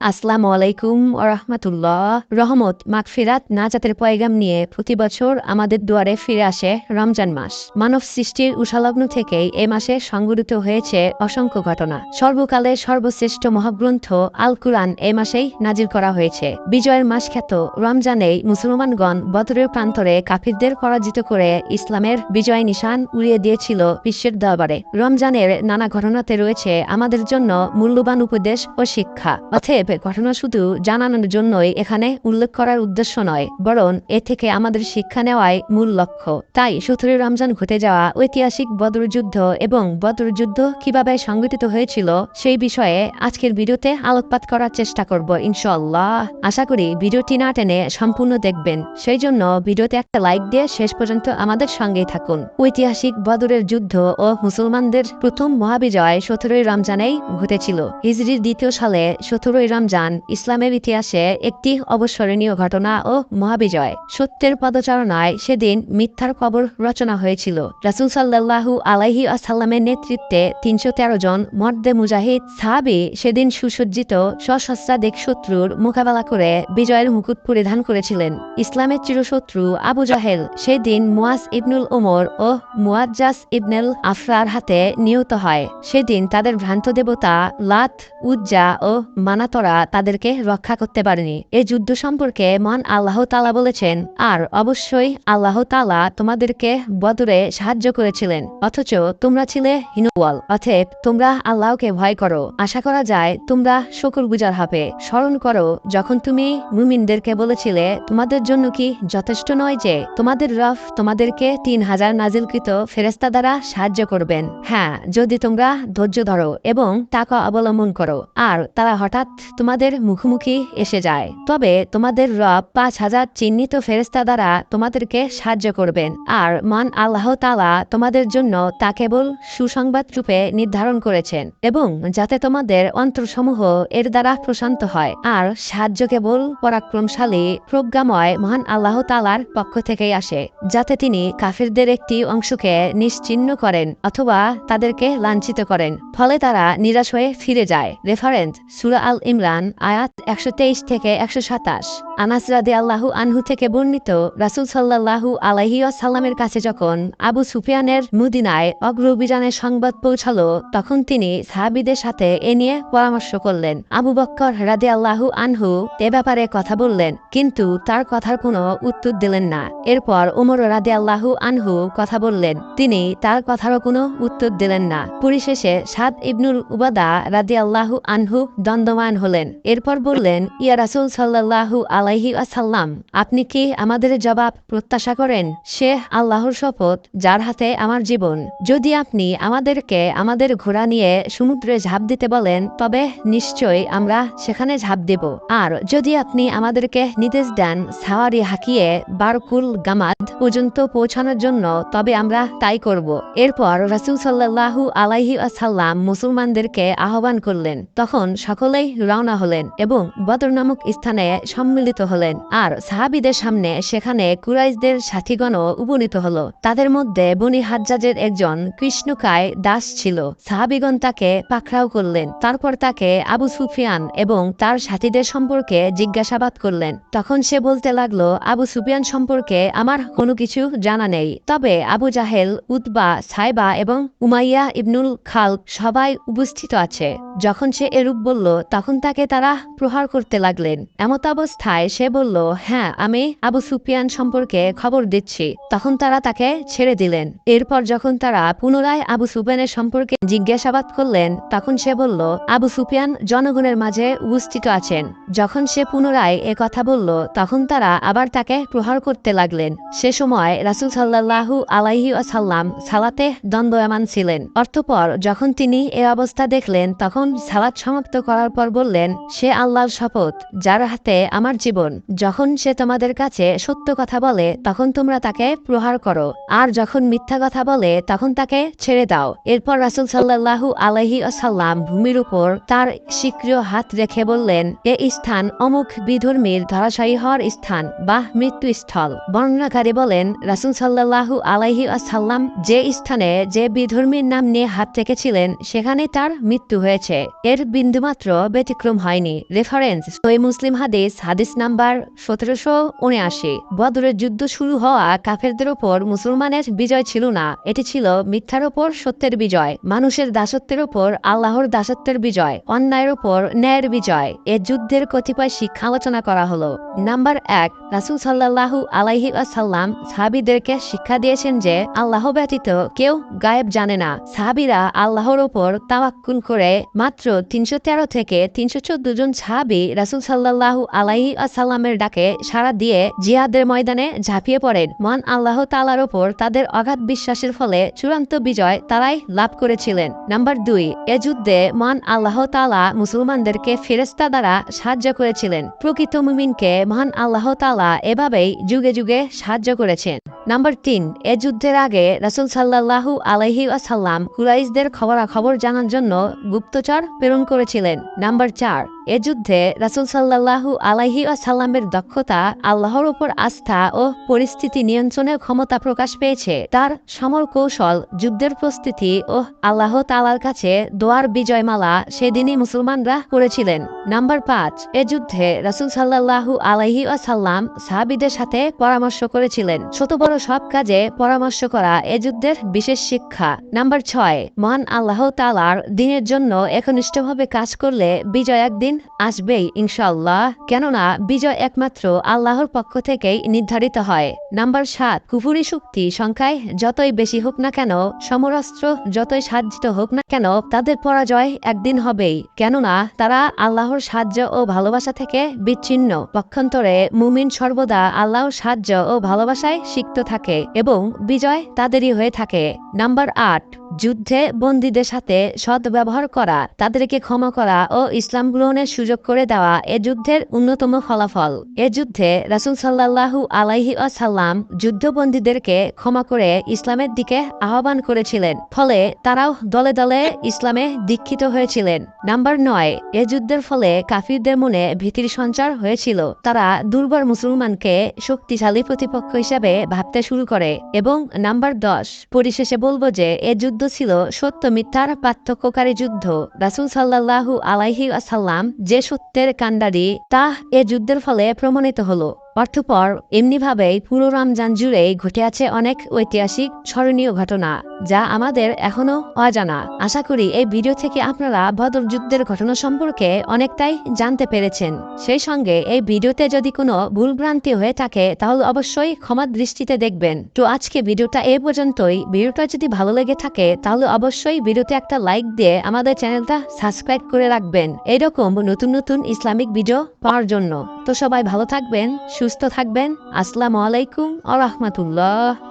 আসসালামু আলাইকুম রহমতুল্লাহ। রহমত, মাগফিরাত, নাজাতের পয়গাম নিয়ে প্রতি বছর আমাদের দুয়ারে ফিরে আসে রমজান মাস। মানব সৃষ্টির উষালগ্ন থেকেই এ মাসে সংঘটিত হয়েছে অসংখ্য ঘটনা। সর্বকালের সর্বশ্রেষ্ঠ মহাগ্রন্থ আল কুরআন এ মাসেই নাজির করা হয়েছে। বিজয়ের মাস খ্যাত রমজানেই মুসলমানগণ বদরের প্রান্তরে কাফিরদের পরাজিত করে ইসলামের বিজয় নিশান উড়িয়ে দিয়েছিল বিশ্বের দরবারে। রমজানের নানা ঘটনাতে রয়েছে আমাদের জন্য মূল্যবান উপদেশ ও শিক্ষা। অথব ঘটনা শুধু জানানোর জন্যই এখানে উল্লেখ করার উদ্দেশ্য নয়, বরং এ থেকে আমাদের শিক্ষা নেওয়াই মূল লক্ষ্য। তাই সতেরো রমজান ঘটে যাওয়া ঐতিহাসিক বদর যুদ্ধ এবং বদর যুদ্ধ কীভাবে সংগঠিত হয়েছিল সেই বিষয়ে আজকের ভিডিওতে আলোকপাত করার চেষ্টা করব ইনশাল্লাহ আশা করি ভিডিওটি না টেনে সম্পূর্ণ দেখবেন। সেই জন্য ভিডিওতে একটা লাইক দিয়ে শেষ পর্যন্ত আমাদের সঙ্গেই থাকুন। ঐতিহাসিক বদরের যুদ্ধ ও মুসলমানদের প্রথম মহাবিজয় সতেরোই রমজানেই ঘটেছিল। হিজরির দ্বিতীয় সালে সতেরোই রমজান ইসলামের ইতিহাসে একটি অবস্মরণীয় ঘটনা ও মহাবিজয়। সত্যের পদচারণায় সেদিন মিথ্যার কবর রচনা হয়েছিল। রাসুল সাল্লাহু আলাইহি আসাল্লামের নেতৃত্বে তিনশো তেরো জন মর্দে মুজাহিদ সাহাবি সেদিন সুসজ্জিত সশস্ত্রাধিক শত্রুর মোকাবেলা করে বিজয়ের মুকুট পরিধান করেছিলেন। ইসলামের চিরশত্রু আবু জাহেল সেদিন মুয়াজ ইবনুল ওমর ও মুয়াজ্জাস ইবনুল আফরার হাতে নিহত হয়। সেদিন তাদের ভ্রান্ত দেবতা লাত, উজ্জা ও মানাতরা তাদেরকে রক্ষা করতে পারেনি। এই যুদ্ধ সম্পর্কে মহান আল্লাহ তালা বলেছেন, আর অবশ্যই আল্লাহ তালা তোমাদেরকে বদরে সাহায্য করেছিলেন, অথচ তোমরা ছিলে হিনুয়াল অথব তোমরা আল্লাহকে ভয় করো। আশা করা যায় তোমরা শকুর গুজার হবে স্মরণ করো, যখন তুমি মুমিনদেরকে বলেছিলে, তোমাদের জন্য কি যথেষ্ট নয় যে তোমাদের রফ তোমাদেরকে তিন হাজার নাজিলকৃত ফেরেস্তা দ্বারা সাহায্য করবেন? হ্যাঁ যদি তোমরা ধৈর্য ধরো এবং টাকা অবলম্বন করো। আর তারা হঠাৎ তোমাদের মুখোমুখি এসে যায়। তবে তোমাদের রব পাঁচ হাজার চিহ্নিত ফেরেস্তা দ্বারা তোমাদেরকে সাহায্য করবেন আর মান আল্লাহ তালা তোমাদের জন্য তা কেবল সুসংবাদ রূপে নির্ধারণ করেছেন এবং যাতে তোমাদের অন্তরসমূহ এর দ্বারা প্রশান্ত হয় আর সাহায্য কেবল পরাক্রমশালী, প্রজ্ঞাময়, মহান আল্লাহ তালার পক্ষ থেকেই আসে, যাতে তিনি কাফিরদের একটি অংশকে নিশ্চিহ্ন করেন অথবা তাদেরকে লাঞ্ছিত করেন। ফলে তারা নিরাশ হয়ে ফিরে যায়। রেফারেন্স, সুরা আল ইমরান আয়াত একশো তেইশ থেকে একশো সাতাশ। আনাস রাদে আল্লাহু আনহু থেকে বর্ণিত, রাসুল সাল্লাহু আলাহি সাল্লামের কাছে যখন আবু সুফিয়ানের মুদিনায় অগ্র অভিযানের সংবাদ পৌঁছালো, তখন তিনি সাহাবিদের সাথে এ নিয়ে পরামর্শ করলেন। আবু বক্কর রাদে আল্লাহু আনহু এ ব্যাপারে কথা বললেন, কিন্তু তার কথার কোনো উত্তর দিলেন না। এরপর উমর রাদে আল্লাহু আনহু কথা বললেন, তিনি তার কথারও কোনো উত্তর দিলেন না। পরিশেষে সাদ ইবনুল উবাদা রাদি আল্লাহু আনহু দ্বন্দ্বমান হলেন। এরপর বললেন, ইয়া রাসুল সাল্লাহু আলাইহি আসাল্লাম আপনি কি আমাদের জবাব প্রত্যাশা করেন? সে আল্লাহর শপথ, যার হাতে আমার জীবন। যদি আপনি আমাদেরকে আমাদের ঘোড়া নিয়ে সমুদ্রে ঝাঁপ দিতে বলেন, তবে নিশ্চয়ই আমরা সেখানে ঝাঁপ দেব। আর যদি আপনি আমাদেরকে নির্দেশ দেন, সাওয়ারি হাঁকিয়ে বারকুল গামাদ পর্যন্ত পৌঁছানোর জন্য, তবে আমরা তাই করব। এরপর রাসুল সাল্লাহু আলাইহি আসাল্লাম মুসলমানদেরকে আহ্বান করলেন। তখন সকলেই রওনা হলেন এবং বদর নামক স্থানে সম্মিলিত হলেন। আর সাহাবিদের সামনে সেখানে কুরাইশদের সাথীগণও উপনীত হল। তাদের মধ্যে বনি হাজ্জাজের একজন কৃষ্ণকায় দাস ছিল। সাহাবিগণ তাকে পাকড়াও করলেন। তারপর তাকে আবু সুফিয়ান এবং তার সাথীদের সম্পর্কে জিজ্ঞাসাবাদ করলেন। তখন সে বলতে লাগল, আবু সুফিয়ান সম্পর্কে আমার কোনো কিছু জানা নেই। তবে আবু জাহেল, উতবা সাইবা এবং উমাইয়া ইবনুল খাল সবাই উপস্থিত আছে। যখন সে এরূপ বলল, তখন তাকে তারা প্রহার করতে লাগলেন। এমত অবস্থায় সে বলল হ্যাঁ আমি আবু সুফিয়ান সম্পর্কে খবর দিচ্ছি। তখন তারা তাকে ছেড়ে দিলেন। এরপর যখন তারা পুনরায় আবু সুফিয়ানের সম্পর্কে জিজ্ঞাসাবাদ করলেন, তখন সে বলল, আবু সুফিয়ান জনগণের মাঝে উপস্থিত আছেন। যখন সে পুনরায় এ কথা বলল, তখন তারা আবার তাকে প্রহার করতে লাগলেন। সে সময় রাসুল সাল্লাহু আলাইহি আসাল্লাম সালাতে দ্বন্দ্বয়মান ছিলেন। অর্থপর যখন তিনি এ অবস্থা দেখলেন, তখন সালাত সমাপ্ত করার পর বললেন সে আল্লাহর শপথ, যার হাতে আমার জীবন। যখন সে তোমাদের কাছে সত্য কথা বলে, তখন তোমরা তাকে প্রহার করো। আর যখন মিথ্যা কথা বলে, তখন তাকে ছেড়ে দাও। এরপর রাসুল সাল্লাহু আলহি আসাল্লাম ভূমির উপর তার সক্রিয় হাত রেখে বললেন, এ স্থান অমুক বিধর্মীর ধরাশায়ী হওয়ার স্থান বা মৃত্যুস্থল। বর্ণনাকারী বলেন, রাসুল সাল্লাহু আলাইহি আসাল্লাম যে স্থানে যে বিধর্মীর নাম নিয়ে হাত রেখেছিলেন, সেখানে তার মৃত্যু হয়েছে। এর বিন্দুমাত্র ব্যতিক্রম ব্যতিক্রম হয়নি। রেফারেন্স সই মুসলিম হাদিস হাদিস নাম্বার সতেরোশো উনআশি। বদরের যুদ্ধ শুরু হওয়া কাফেরদের ওপর মুসলমানের বিজয় ছিল না। এটি ছিল মিথ্যার ওপর সত্যের বিজয়, মানুষের দাসত্বের ওপর আল্লাহর দাসত্বের বিজয়, অন্যায়ের ওপর ন্যায়ের বিজয়। এ যুদ্ধের কতিপয় শিক্ষা আলোচনা করা হলো। নাম্বার এক, রাসুল সাল্লাহু আলাইহি আসাল্লাম সাহাবিদেরকে শিক্ষা দিয়েছেন যে আল্লাহ ব্যতীত কেউ গায়েব জানে না। সাহাবিরা আল্লাহর ওপর তাওয়াক্কুল করে মাত্র তিনশো তেরো থেকে তিনশো চোদ্দ জন সাহাবি রাসুল সাল্লাহু আলাইহি আসাল্লামের ডাকে সাড়া দিয়ে জিহাদের ময়দানে ঝাঁপিয়ে পড়েন। মহান আল্লাহ তালার ওপর তাদের অগাধ বিশ্বাসের ফলে চূড়ান্ত বিজয় তারাই লাভ করেছিলেন। নাম্বার দুই, এ যুদ্ধে মহান আল্লাহ তালা মুসলমানদেরকে ফেরেস্তা দ্বারা সাহায্য করেছিলেন। প্রকৃত মুমিনকে মহান আল্লাহ তালা এভাবেই যুগে যুগে সাহায্য করেছেন। নাম্বার তিন, এ যুদ্ধের আগে রাসুল সাল্লাহু আলাইহি আসাল্লাম কুরাইশদের খবরাখবর জানার জন্য গুপ্তচর প্রেরণ করেছিলেন। নাম্বার চার এ যুদ্ধে রাসুল সাল্লাহু আলাইহি আসাল্লামের দক্ষতা, আল্লাহর উপর আস্থা ও পরিস্থিতি নিয়ন্ত্রণের ক্ষমতা প্রকাশ পেয়েছে। তার সমর কৌশল, যুদ্ধের প্রস্তুতি ও আল্লাহ তালার কাছে দোয়ার বিজয়মালা সেদিনই মুসলমানরা করেছিলেন। নাম্বার পাঁচ, এ যুদ্ধে রাসুল সাল্লাহু আলাইহি আসাল্লাম সাহাবিদের সাথে পরামর্শ করেছিলেন। ছোট বড় সব কাজে পরামর্শ করা এ যুদ্ধের বিশেষ শিক্ষা। নাম্বার ছয়, মহান আল্লাহ তালার দিনের জন্য একনিষ্ঠভাবে কাজ করলে বিজয় একদিন আসবেই ইনশাল্লাহ কেননা, বিজয় একমাত্র আল্লাহর পক্ষ থেকেই নির্ধারিত হয়। নাম্বার সাত, কুফুরি শক্তি সংখ্যায় যতই বেশি হোক না কেন, সমরাস্ত্র যতই সাজ্জিত হোক না কেন, তাদের পরাজয় একদিন হবেই। কেননা, তারা আল্লাহর সাহায্য ও ভালোবাসা থেকে বিচ্ছিন্ন। পক্ষান্তরে মুমিন সর্বদা আল্লাহর সাহায্য ও ভালোবাসায় সিক্ত থাকে এবং বিজয় তাদেরই হয়ে থাকে। নাম্বার আট যুদ্ধে বন্দীদের সাথে সৎ ব্যবহার করা, তাদেরকে ক্ষমা করা ও ইসলাম গ্রহণের সুযোগ করে দেওয়া এ যুদ্ধের অন্যতম ফলাফল। এ যুদ্ধে রাসুল সাল্লাহু আলাইহি আসাল্লাম যুদ্ধবন্দীদেরকে ক্ষমা করে ইসলামের দিকে আহ্বান করেছিলেন, ফলে তারাও দলে দলে ইসলামে দীক্ষিত হয়েছিলেন। নাম্বার নয়, এ যুদ্ধের ফলে কাফিরদের মনে ভীতির সঞ্চার হয়েছিল। তারা দুর্বল মুসলমানকে শক্তিশালী প্রতিপক্ষ হিসেবে ভাবতে শুরু করে। এবং নাম্বার দশ, পরিশেষে বলব যে, এ যুদ্ধ ছিল, সত্য মিথ্যার পার্থক্যকারী যুদ্ধ। রাসুল সাল্লাহু আলাইহি আসাল্লাম যে সত্যের কান্ডারি তা এ যুদ্ধের ফলে প্রমাণিত হলো। অর্থপর, এমনিভাবেই পুরো রমজান জুড়েই ঘটে আছে অনেক ঐতিহাসিক, স্মরণীয় ঘটনা, যা আমাদের এখনও অজানা। আশা করি এই ভিডিও থেকে আপনারা বদর যুদ্ধের ঘটনা সম্পর্কে অনেকটাই জানতে পেরেছেন। সেই সঙ্গে এই ভিডিওতে যদি কোনো ভুলভ্রান্তি হয়ে থাকে, তাহলে অবশ্যই ক্ষমা দৃষ্টিতে দেখবেন। তো আজকে ভিডিওটা এ পর্যন্তই। ভিডিওটা যদি ভালো লেগে থাকে, তাহলে অবশ্যই ভিডিওতে একটা লাইক দিয়ে আমাদের চ্যানেলটা সাবস্ক্রাইব করে রাখবেন। এরকম নতুন নতুন ইসলামিক ভিডিও পাওয়ার জন্য। তো সবাই ভালো থাকবেন সুস্থ থাকবেন। আসসালামু আলাইকুম আ রহমতুল্লাহ।